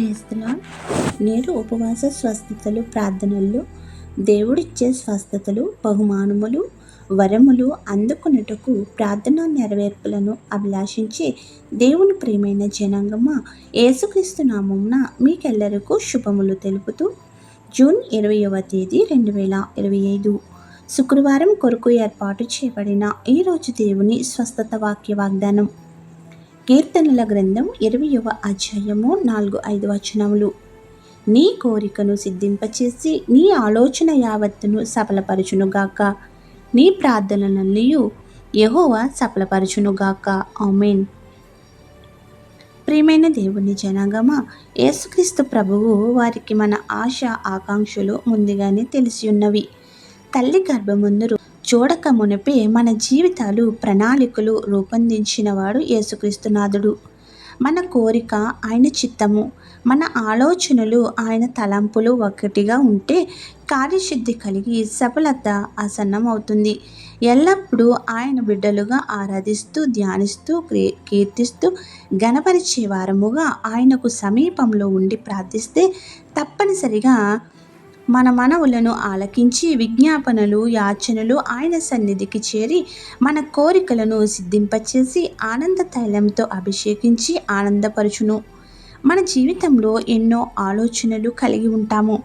క్రీస్తులా నేడు ఉపవాస స్వస్థతలు ప్రార్థనల్లో దేవుడిచ్చే స్వస్థతలు బహుమానములు వరములు అందుకున్నటకు ప్రార్థనా నెరవేర్పులను అభిలాషించి దేవుని ప్రియమైన జనాంగమా యేసుక్రీస్తు నామమున మీకెల్లరకు శుభములు తెలుపుతూ జూన్ ఇరవయవ తేదీ రెండు వేల ఇరవై ఐదు. శుక్రవారం కొరకు ఏర్పాటు చేయబడిన ఈరోజు దేవుని స్వస్థత వాక్య వాగ్దానం. కీర్తనల గ్రంథం ఇరవయవ అధ్యాయము నాలుగు ఐదు వచనములు. నీ కోరికను సిద్ధింపచేసి నీ ఆలోచన యావత్తును సఫలపరచునుగాక. నీ ప్రార్థనలన్నయు యహోవ సఫలపరచునుగాక. ఆమెన్. ప్రియమైన దేవుని జనాగమ యేసుక్రీస్తు ప్రభువు వారికి మన ఆశ ఆకాంక్షలు ముందుగానే తెలిసి ఉన్నవి. తల్లి గర్భముందు చూడక మునిపే మన జీవితాలు ప్రణాళికలు రూపొందించినవాడు యేసుక్రీస్తునాథుడు. మన కోరిక ఆయన చిత్తము మన ఆలోచనలు ఆయన తలంపులు ఒకటిగా ఉంటే కార్యసిద్ధి కలిగి సఫలత ఆసన్నమవుతుంది. ఎల్లప్పుడూ ఆయన బిడ్డలుగా ఆరాధిస్తూ ధ్యానిస్తూ కీర్తిస్తూ గణపరిచే వారముగా ఆయనకు సమీపంలో ఉండి ప్రార్థిస్తే తప్పనిసరిగా మన మనవులను ఆలకించి విజ్ఞాపనలు యాచనలు ఆయన సన్నిధికి చేరి మన కోరికలను సిద్ధింపచేసి ఆనంద తైలంతో అభిషేకించి ఆనందపరచును. మన జీవితంలో ఎన్నో ఆలోచనలు కలిగి ఉంటాము.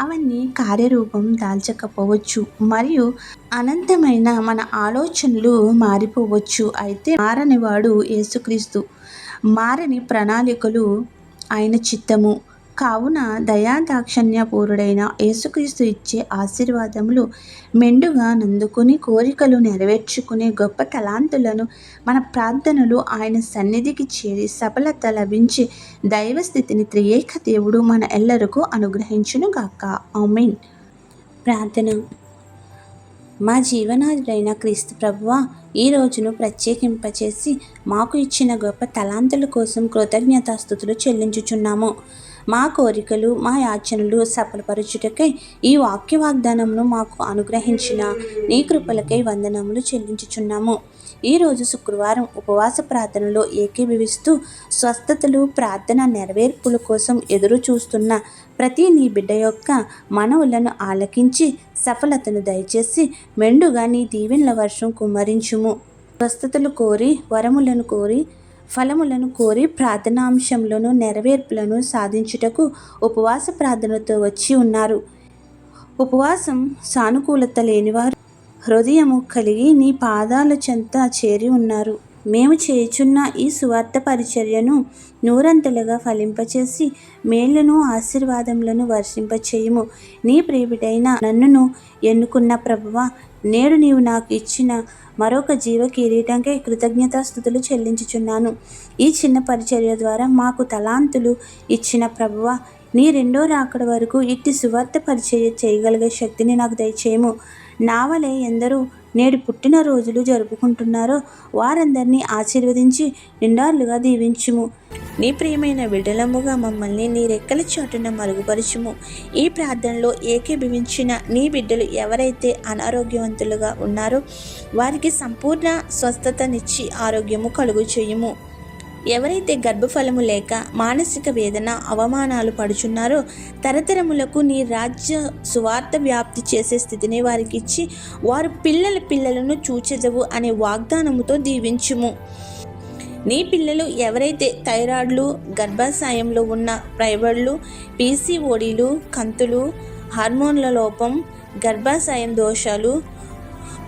అవన్నీ కార్యరూపం దాల్చకపోవచ్చు మరియు అనంతమైన మన ఆలోచనలు మారిపోవచ్చు. అయితే మారనివాడు యేసుక్రీస్తు. మారని ప్రణాళికలు ఆయన చిత్తము. కావున దయాదాక్షణ్యపూరుడైన యేసుక్రీస్తు ఇచ్చే ఆశీర్వాదములు మెండుగా నందుకుని కోరికలు నెరవేర్చుకునే గొప్ప తలాంతులను మన ప్రార్థనలు ఆయన సన్నిధికి చేరి సఫలత లభించి దైవస్థితిని త్రియేక దేవుడు మన ఎల్లరకు అనుగ్రహించునుగాక. ఆమెన్. ప్రార్థన. మా జీవనాధుడైన క్రీస్తు ప్రభువ ఈ రోజును ప్రత్యేకింపచేసి మాకు ఇచ్చిన గొప్ప తలాంతుల కోసం కృతజ్ఞతాస్థుతులు చెల్లించుచున్నాము. మా కోరికలు మా యాచనలు సఫలపరచుటకై ఈ వాక్య వాగ్దానమును మాకు అనుగ్రహించిన నీ కృపలకై వందనములు చెల్లించుచున్నాము. ఈరోజు శుక్రవారం ఉపవాస ప్రార్థనలో ఏకీభవిస్తూ స్వస్థతలు ప్రార్థన నెరవేర్పుల కోసం ఎదురు చూస్తున్న ప్రతి నీ బిడ్డ యొక్క మనవులను ఆలకించి సఫలతను దయచేసి మెండుగా నీ దీవెనల వర్షం కుమ్మరించుము. స్వస్థతలు కోరి వరములను కోరి ఫలములను కోరి ప్రార్థనాంశంలోను నెరవేర్పులను సాధించుటకు ఉపవాస ప్రార్థనతో వచ్చి ఉన్నారు. ఉపవాసం సానుకూలత లేనివారు హృదయము కలిగి నీ పాదాల చెంత చేరి ఉన్నారు. మేము చేయుచున్న ఈ సువార్త పరిచర్యను నూరంతలుగా ఫలింపచేసి మేళ్ళను ఆశీర్వాదములను వర్షింపచేయము. నీ ప్రియబిడైన నన్నును ఎన్నుకున్న ప్రభువ నేడు నీవు నాకు ఇచ్చిన మరొక జీవ కిరీటంకై కృతజ్ఞతాస్థుతులు చెల్లించుచున్నాను. ఈ చిన్న పరిచర్య ద్వారా మాకు తలాంతులు ఇచ్చిన ప్రభువ నీ రెండో రాకడ వరకు ఇట్టి సువార్త పరిచర్య చేయగలిగే శక్తిని నాకు దయచేయము. నా వలె ఎందరూ నేడు పుట్టినరోజులు జరుపుకుంటున్నారో వారందరినీ ఆశీర్వదించి నిండార్లుగా దీవించుము. నీ ప్రియమైన విడలముగా మమ్మల్ని నీ రెక్కల చాటున మరుగుపరచుము. ఈ ప్రార్థనలో ఏకీభవించిన నీ బిడ్డలు ఎవరైతే అనారోగ్యవంతులుగా ఉన్నారో వారికి సంపూర్ణ స్వస్థతనిచ్చి ఆరోగ్యము కలుగు చేయుము ఎవరైతే గర్భఫలము లేక మానసిక వేదన అవమానాలు పడుచున్నారో తరతరములకు నీ రాజ్య సువార్త వ్యాప్తి చేసే స్థితిని వారికి ఇచ్చి వారు పిల్లల పిల్లలను చూచెదవు అనే వాగ్దానముతో దీవించుము. నీ పిల్లలు ఎవరైతే థైరాయిడ్లు గర్భాశయంలో ఉన్న ప్రైవర్లు పీసీఓడీలు కంతులు హార్మోన్ల లోపం గర్భాశయం దోషాలు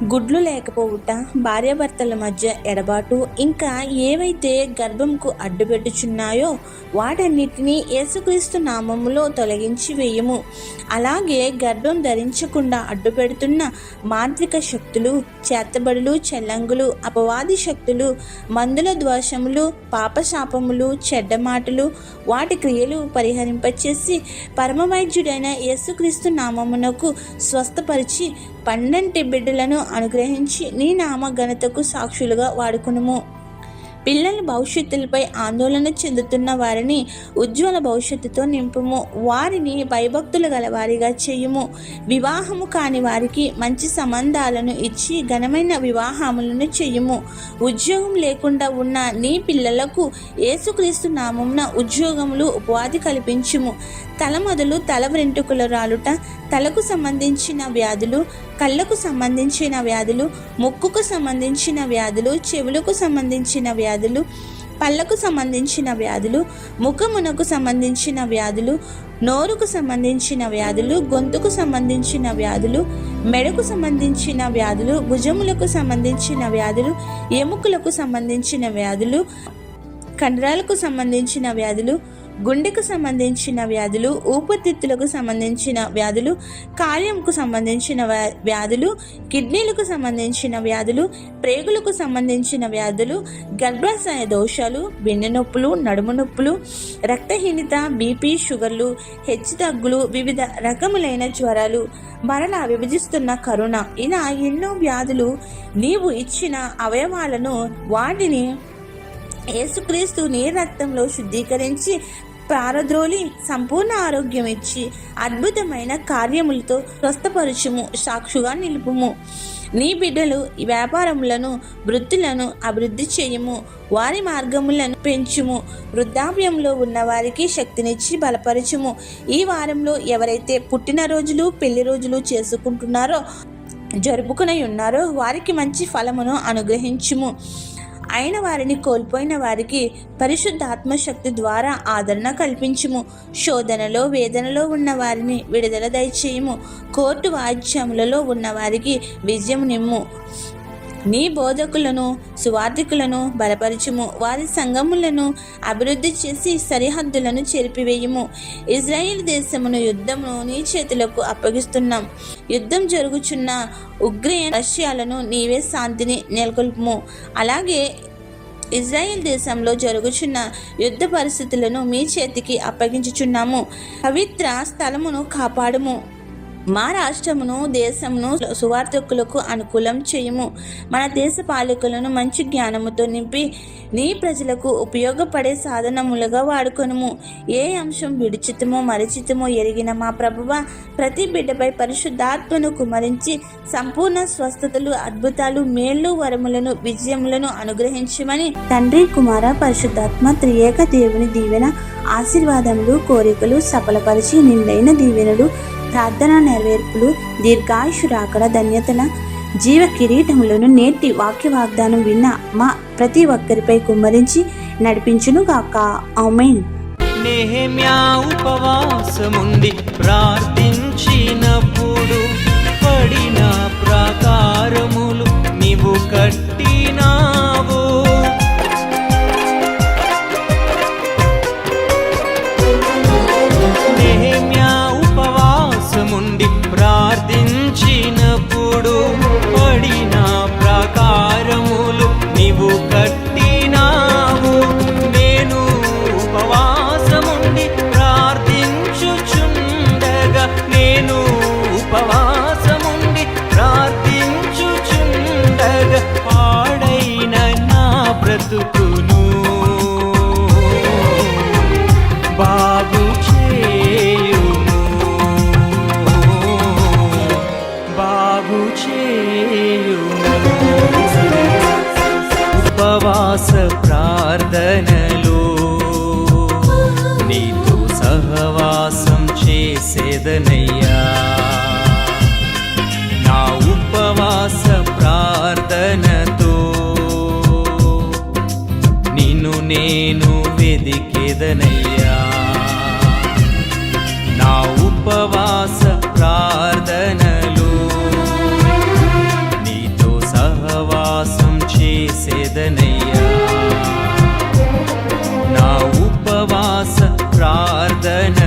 గుడ్లు లేకపోవుట భార్యాభర్తల మధ్య ఎడబాటు ఇంకా ఏవైతే గర్భంకు అడ్డుపెట్టుచున్నాయో వాటన్నిటినీ యేసుక్రీస్తు నామములో తొలగించి వేయము. అలాగే గర్భం ధరించకుండా అడ్డుపెడుతున్న మాంత్రిక శక్తులు చేతబడులు చెల్లంగులు అపవాది శక్తులు మందుల ద్వేషములు పాపశాపములు చెడ్డ మాటలు వాటి క్రియలు పరిహరింపచేసి పరమవైద్యుడైన యేసుక్రీస్తు నామమునకు స్వస్థపరిచి పన్నెంటి బిడ్డలను అనుగ్రహించి నీ నామ ఘనతకు సాక్షులుగా వాడుకునుము. పిల్లల భవిష్యత్తులపై ఆందోళన చెందుతున్న వారిని ఉజ్వల భవిష్యత్తుతో నింపుము. వారిని భయభక్తులు గల వారిగా చేయుము. వివాహము కాని వారికి మంచి సంబంధాలను ఇచ్చి ఘనమైన వివాహములను చేయుము. ఉద్యోగం లేకుండా ఉన్న నీ పిల్లలకు యేసుక్రీస్తు నామమున ఉద్యోగములు ఉపాధి కల్పించుము. తల మొదలు తల వెంట్రుకల రాలుట తలకు సంబంధించిన వ్యాధులు కళ్ళకు సంబంధించిన వ్యాధులు ముక్కుకు సంబంధించిన వ్యాధులు చెవులకు సంబంధించిన వ్యాధులు పళ్ళకు సంబంధించిన వ్యాధులు ముఖమునకు సంబంధించిన వ్యాధులు నోరుకు సంబంధించిన వ్యాధులు గొంతుకు సంబంధించిన వ్యాధులు మెడకు సంబంధించిన వ్యాధులు భుజములకు సంబంధించిన వ్యాధులు ఎముకలకు సంబంధించిన వ్యాధులు కండరాలకు సంబంధించిన వ్యాధులు గుండెకు సంబంధించిన వ్యాధులు ఊపిరితిత్తులకు సంబంధించిన వ్యాధులు కాల్యంకు సంబంధించిన వ్యా- వ్యాధులు కిడ్నీలకు సంబంధించిన వ్యాధులు ప్రేగులకు సంబంధించిన వ్యాధులు గర్భాశయ దోషాలు వెన్ను నొప్పులు నడుము నొప్పులు రక్తహీనత బీపీ షుగర్లు హెచ్చు తగ్గులు వివిధ రకములైన జ్వరాలు మరలా విభజిస్తున్న కరుణ ఇలా ఎన్నో వ్యాధులు నీవు ఇచ్చిన అవయవాలను వాటిని యేసుక్రీస్తు నీ రక్తంలో శుద్ధీకరించి పారద్రోలి సంపూర్ణ ఆరోగ్యం ఇచ్చి అద్భుతమైన కార్యములతో స్వస్థపరచుము సాక్షుగా నిలుపుము. నీ బిడ్డలు వ్యాపారములను వృత్తులను అభివృద్ధి చేయము. వారి మార్గములను పెంచుము. వృద్ధాప్యంలో ఉన్న వారికి శక్తినిచ్చి బలపరచుము. ఈ వారంలో ఎవరైతే పుట్టినరోజులు పెళ్ళి రోజులు చేసుకుంటున్నారో జరుపుకుని ఉన్నారో వారికి మంచి ఫలమును అనుగ్రహించుము. అయిన వారిని కోల్పోయిన వారికి పరిశుద్ధ ఆత్మశక్తి ద్వారా ఆదరణ కల్పించుము. శోధనలో వేదనలో ఉన్న వారిని విడుదల దయచేయము. కోర్టు వాయిద్యములలో ఉన్న వారికి విజయం నిమ్ము. నీ బోధకులను సువార్థికులను బలపరచుము. వారి సంఘములను అభివృద్ధి చేసి సరిహద్దులను చెరిపివేయము. ఇజ్రాయిల్ దేశమును యుద్ధమును నీ చేతులకు అప్పగిస్తున్నాం. యుద్ధం జరుగుచున్న ఉగ్రేన్ రష్యాలను నీవే శాంతిని నెలకొల్పుము. అలాగే ఇజ్రాయెల్ దేశంలో జరుగుచున్న యుద్ధ పరిస్థితులను మీ చేతికి అప్పగించుచున్నాము. పవిత్ర స్థలమును కాపాడుము. మా రాష్ట్రమును దేశమును సువార్థకులకు అనుకూలం చేయము. మన దేశ పాలకులను మంచి జ్ఞానముతో నింపి నీ ప్రజలకు ఉపయోగపడే సాధనములుగా వాడుకొనుము. ఏ అంశం విడిచితమో మరిచితమో ఎరిగిన మా ప్రభువ ప్రతి బిడ్డపై పరిశుద్ధాత్మను కుమరించి సంపూర్ణ స్వస్థతలు అద్భుతాలు మేళ్ళు వరములను విజయములను అనుగ్రహించమని తండ్రి కుమార పరిశుద్ధాత్మ త్రియేక దేవుని దీవెన ఆశీర్వాదములు కోరికలు సఫలపరిచి నిండైన దీవెనలు ప్రార్థన నెరవేర్పులు దీర్ఘాయుషురాకడ ధన్యతల జీవ కిరీటములను నేటి వాక్య వాగ్దానం విన్న మా ప్రతి ఒక్కరిపై కుమ్మరించి నడిపించును గాక ఆమెన్ ఉపవాసముండి నేను వెదికెదనయ్యా. నా ఉపవాస ప్రార్థనలు నీతో సహవాసం చేసేదనయ్యా. నా ఉపవాస ప్రార్థన